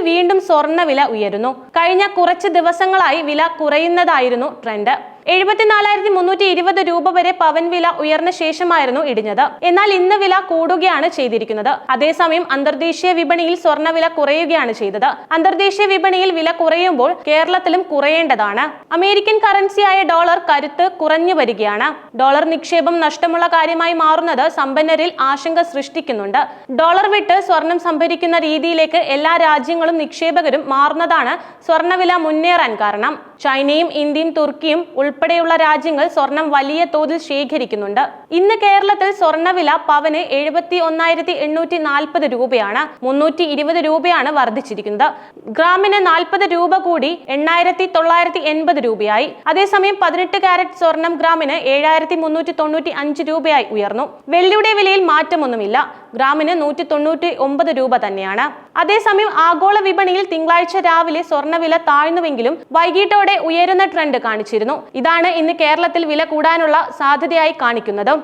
വീണ്ടും സ്വർണവില ഉയരുന്നു. കഴിഞ്ഞ കുറച്ച് ദിവസങ്ങളായി വില കുറയുന്നതായിരുന്നു ട്രെൻഡ്. എഴുപത്തിനാലായിരത്തി മുന്നൂറ്റി ഇരുപത് രൂപ വരെ പവൻ വില ഉയർന്ന ശേഷമായിരുന്നു ഇടിഞ്ഞത്. എന്നാൽ ഇന്ന് വില കൂടുകയാണ് ചെയ്തിരിക്കുന്നത്. അതേസമയം അന്തർദേശീയ വിപണിയിൽ സ്വർണവില കുറയുകയാണ് ചെയ്തത്. അന്തർദേശീയ വിപണിയിൽ വില കുറയുമ്പോൾ കേരളത്തിലും കുറയേണ്ടതാണ്. അമേരിക്കൻ കറൻസിയായ ഡോളർ കരുത്ത് കുറഞ്ഞു വരികയാണ്. ഡോളർ നിക്ഷേപം നഷ്ടമുള്ള കാര്യമായി മാറുന്നത് സമ്പന്നരിൽ ആശങ്ക സൃഷ്ടിക്കുന്നുണ്ട്. ഡോളർ വിട്ട് സ്വർണം സംഭരിക്കുന്ന രീതിയിലേക്ക് എല്ലാ രാജ്യങ്ങളും നിക്ഷേപകരും മാറുന്നതാണ് സ്വർണവില മുന്നേറാൻ കാരണം. ചൈനയും ഇന്ത്യയും തുർക്കിയും ഉൾപ്പെടെയുള്ള രാജ്യങ്ങൾ സ്വർണം വലിയ തോതിൽ ശേഖരിക്കുന്നുണ്ട്. ഇന്ന് കേരളത്തിൽ സ്വർണവില പവന് എഴുപത്തി ഒന്നായിരത്തി എണ്ണൂറ്റി നാൽപ്പത് രൂപയാണ്. മുന്നൂറ്റി ഇരുപത് രൂപയാണ് വർദ്ധിച്ചിരിക്കുന്നത്. ഗ്രാമിന് നാൽപ്പത് രൂപ കൂടി എണ്ണായിരത്തി തൊള്ളായിരത്തി എൺപത് രൂപയായി. അതേസമയം പതിനെട്ട് കാരറ്റ് സ്വർണം ഗ്രാമിന് ഏഴായിരത്തി മുന്നൂറ്റി തൊണ്ണൂറ്റി അഞ്ച് രൂപയായി ഉയർന്നു. വെള്ളിയുടെ വിലയിൽ മാറ്റമൊന്നുമില്ല. ഗ്രാമിന് നൂറ്റി തൊണ്ണൂറ്റി ഒമ്പത് രൂപ തന്നെയാണ്. അതേസമയം ആഗോള വിപണിയിൽ തിങ്കളാഴ്ച രാവിലെ സ്വർണവില താഴ്ന്നുവെങ്കിലും വൈകിട്ടോടെ ഉയരുന്ന ട്രെൻഡ് കാണിച്ചിരുന്നു. ഇതാണ് ഇന്ന് കേരളത്തിൽ വില കൂടാനുള്ള സാധ്യതയായി കാണിക്കുന്നത്.